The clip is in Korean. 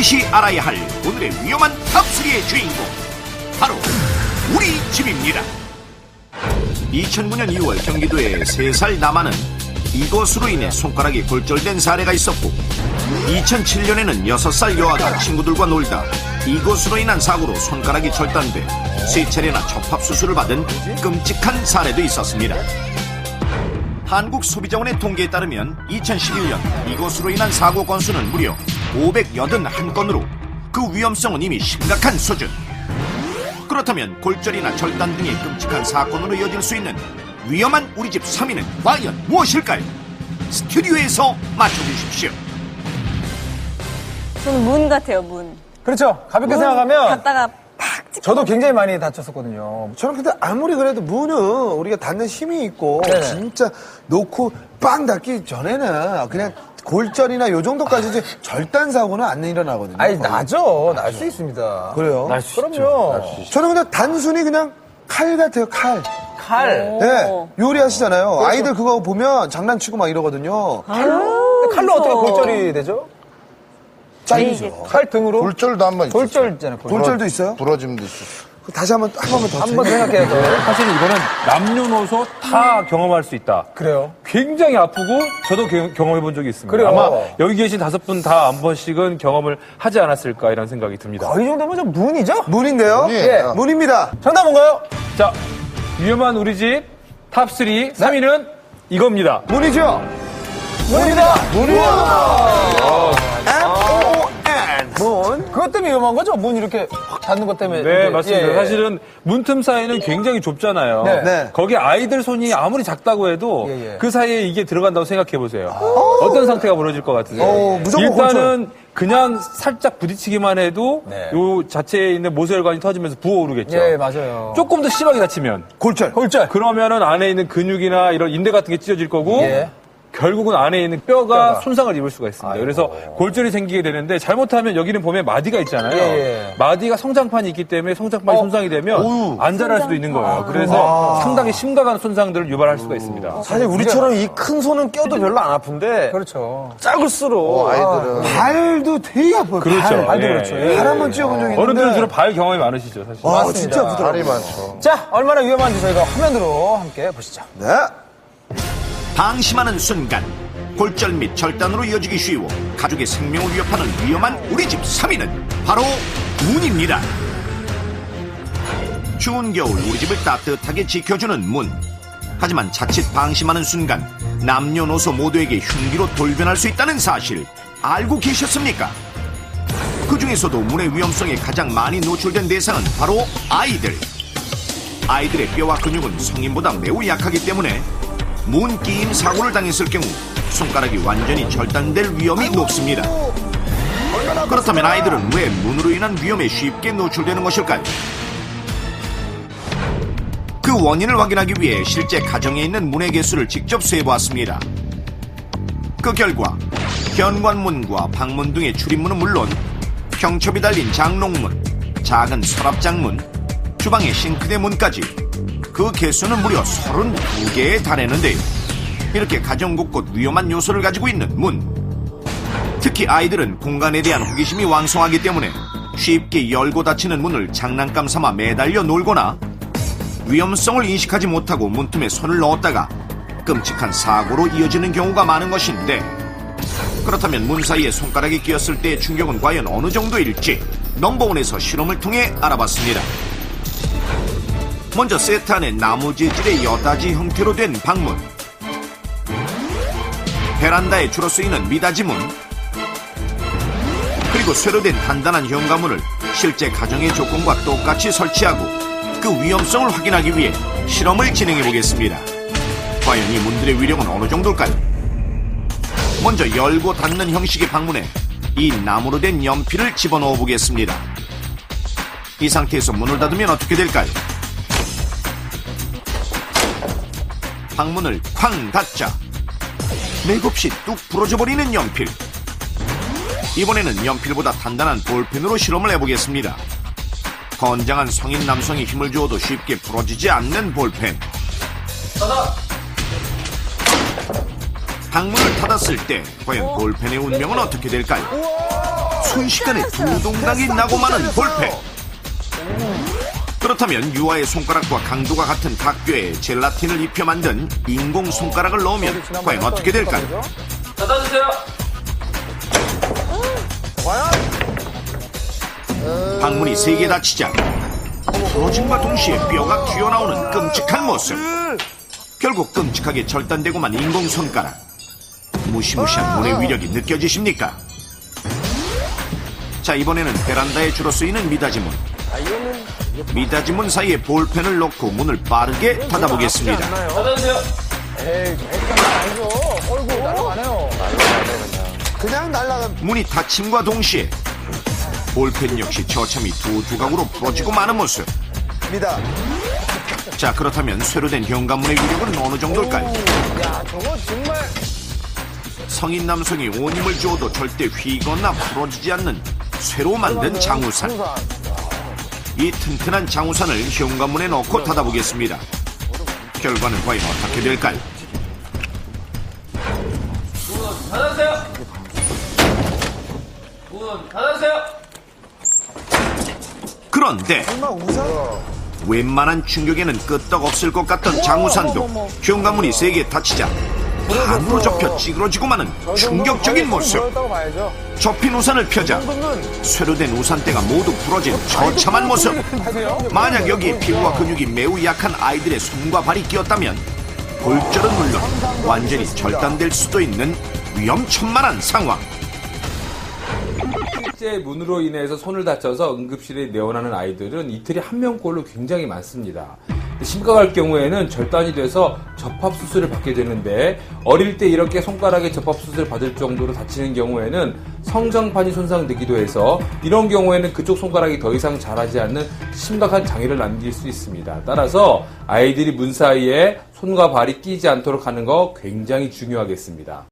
반드시 알아야 할 오늘의 위험한 탑3의 주인공 바로 우리 집입니다 2009년 2월 경기도에 3살 남아는 이것으로 인해 손가락이 골절된 사례가 있었고 2007년에는 6살 여아가 친구들과 놀다 이것으로 인한 사고로 손가락이 절단돼 세 차례나 접합 수술을 받은 끔찍한 사례도 있었습니다. 한국소비자원의 통계에 따르면 2011년 이것으로 인한 사고 건수는 무려 581건으로 그 위험성은 이미 심각한 수준. 그렇다면 골절이나 절단 등의 끔찍한 사건으로 이어질 수 있는 위험한 우리 집 3위는 과연 무엇일까요? 스튜디오에서 맞춰주십시오. 저는 문 같아요, 문. 그렇죠. 가볍게 문 생각하면 갔다가 팍 찍. 저도 굉장히 많이 다쳤었거든요. 저는 근데 아무리 그래도 문은 우리가 닫는 힘이 있고 네네. 진짜 놓고 빵 닫기 전에는 그냥 골절이나 요 정도까지 이제 절단 사고는 안 일어나거든요. 아니, 나죠. 날 수 있습니다. 그래요? 날 수 그럼요. 저는 그냥 단순히 그냥 칼 같아요, 칼. 칼. 네, 요리하시잖아요. 아이들 그거 보면 장난치고 막 이러거든요. 칼로 어떻게 골절이 되죠? 잘리죠. 칼 등으로? 골절도 한번 있었어요. 골절 있잖아요. 골절. 골절 도 있어요? 부러짐도 있었어요. 다시 한번 한 번만 더. 한번 쳐요. 생각해야죠. 사실 이거는 남녀노소 다 경험할 수 있다. 그래요. 굉장히 아프고 저도 경험해 본 적이 있습니다. 그래요. 아마 여기 계신 다섯 분 다 한 번씩은 경험을 하지 않았을까 이런 생각이 듭니다. 거의 정도면 좀 문이죠? 문인데요? 예. 문입니다. 정답 뭔가요? 자, 위험한 우리 집 탑3 3위는 이겁니다. 문이죠? 문입니다. M-O-N. 문. 그것 때문에 위험한 거죠? 문 이렇게 확 닫는 것 때문에. 네, 맞습니다. 예, 예. 사실은 문틈 사이는 굉장히 좁잖아요. 네. 네. 거기 아이들 손이 아무리 작다고 해도 예, 예. 그 사이에 이게 들어간다고 생각해 보세요. 어떤 상태가 벌어질 것 같으세요? 어, 무조건 일단은 그냥 살짝 부딪히기만 해도 네. 요 자체에 있는 모세혈관이 터지면서 부어오르겠죠. 예, 맞아요. 조금 더 심하게 다치면 골절. 골절. 그러면은 안에 있는 근육이나 이런 인대 같은 게 찢어질 거고 예. 결국은 안에 있는 뼈가, 뼈가. 손상을 입을 수가 있습니다. 그래서 골절이 생기게 되는데 잘못하면 여기는 보면 마디가 있잖아요. 예, 예. 마디가 성장판이 있기 때문에 성장판이 손상이 되면 안 자랄 수도 있는 거예요. 그래서 상당히 심각한 손상들을 유발할 수가 있습니다. 사실 우리처럼 이 큰 손은 껴도 별로 안 아픈데 그렇죠. 작을수록 아이들은 발도 되게 아파요. 그렇죠. 발. 발도 예, 그렇죠. 예. 발 한번 찧어본 적이 있는데. 어른들은 주로 발 경험이 많으시죠, 사실. 와, 맞습니다. 진짜 아프더라고요. 발이 많죠. 자, 얼마나 위험한지 저희가 화면으로 함께 보시죠. 네. 방심하는 순간 골절 및 절단으로 이어지기 쉬워 가족의 생명을 위협하는 위험한 우리 집 3위는 바로 문입니다. 추운 겨울 우리 집을 따뜻하게 지켜주는 문. 하지만 자칫 방심하는 순간 남녀노소 모두에게 흉기로 돌변할 수 있다는 사실 알고 계셨습니까? 그 중에서도 문의 위험성에 가장 많이 노출된 대상은 바로 아이들. 아이들의 뼈와 근육은 성인보다 매우 약하기 때문에 문 끼임 사고를 당했을 경우 손가락이 완전히 절단될 위험이 높습니다. 그렇다면 아이들은 왜 문으로 인한 위험에 쉽게 노출되는 것일까요? 그 원인을 확인하기 위해 실제 가정에 있는 문의 개수를 직접 세보았습니다. 그 결과 현관문과 방문 등의 출입문은 물론 평첩이 달린 장롱문, 작은 서랍장문, 주방의 싱크대 문까지 그 개수는 무려 32개에 달했는데요. 이렇게 가정 곳곳 위험한 요소를 가지고 있는 문. 특히 아이들은 공간에 대한 호기심이 왕성하기 때문에 쉽게 열고 닫히는 문을 장난감 삼아 매달려 놀거나 위험성을 인식하지 못하고 문틈에 손을 넣었다가 끔찍한 사고로 이어지는 경우가 많은 것인데 그렇다면 문 사이에 손가락이 끼었을 때의 충격은 과연 어느 정도일지 넘버원에서 실험을 통해 알아봤습니다. 먼저 세트 안에 나무 재질의 여다지 형태로 된 방문 베란다에 주로 쓰이는 미닫이 문 그리고 쇠로 된 단단한 현관문을 실제 가정의 조건과 똑같이 설치하고 그 위험성을 확인하기 위해 실험을 진행해 보겠습니다. 과연 이 문들의 위력은 어느 정도일까요? 먼저 열고 닫는 형식의 방문에 이 나무로 된 연필을 집어넣어 보겠습니다. 이 상태에서 문을 닫으면 어떻게 될까요? 방문을 쾅 닫자 맥없이 뚝 부러져 버리는 연필. 이번에는 연필보다 단단한 볼펜으로 실험을 해보겠습니다. 건장한 성인 남성이 힘을 주어도 쉽게 부러지지 않는 볼펜. 방문을 닫았을 때 과연 볼펜의 운명은 어떻게 될까요? 순식간에 두 동강이 나고 마는 볼펜. 그렇다면 유아의 손가락과 강도가 같은 각교에 젤라틴을 입혀 만든 인공 손가락을 넣으면 과연 어떻게 될까요? 방문이 세개 닫히자 부러짐과 동시에 뼈가 튀어나오는 끔찍한 모습. 결국 끔찍하게 절단되고만 인공 손가락. 무시무시한 문의 위력이 느껴지십니까? 자 이번에는 베란다에 주로 쓰이는 미닫이문. 미닫이문 사이에 볼펜을 넣고 문을 빠르게 닫아보겠습니다. 에이, 액션 아니죠. 어이구, 날아가네요. 그냥 날라간 문이 닫힘과 동시에 볼펜 역시 처참히 두 조각으로 부러지고 마는 모습. 입니다. 자 그렇다면 쇠로 된 현관문의 위력은 어느 정도일까요? 야, 저거 정말. 성인 남성이 온 힘을 주어도 절대 휘거나 부러지지 않는 쇠로 만든 장우산. 이 튼튼한 장우산을 현관문에 넣고 닫아보겠습니다. 결과는 과연 어떻게 될까요? 그런데? 웬만한 충격에는 끄떡 없을 것 같던 장우산도 현관문이 세개 닫히자 반으로 접혀 찌그러지고 마는 충격적인 모습. 접힌 우산을 펴자 쇠로 된 우산대가 모두 부러진 처참한 모습. 만약 여기에 피부와 근육이 매우 약한 아이들의 손과 발이 끼었다면 골절은 물론 완전히 절단될 수도 있는 위험천만한 상황. 실제 문으로 인해서 손을 다쳐서 응급실에 내원하는 아이들은 이틀에 한 명꼴로 굉장히 많습니다. 심각할 경우에는 절단이 돼서 접합 수술을 받게 되는데 어릴 때 이렇게 손가락에 접합 수술을 받을 정도로 다치는 경우에는 성장판이 손상되기도 해서 이런 경우에는 그쪽 손가락이 더 이상 자라지 않는 심각한 장애를 남길 수 있습니다. 따라서 아이들이 문 사이에 손과 발이 끼지 않도록 하는 거 굉장히 중요하겠습니다.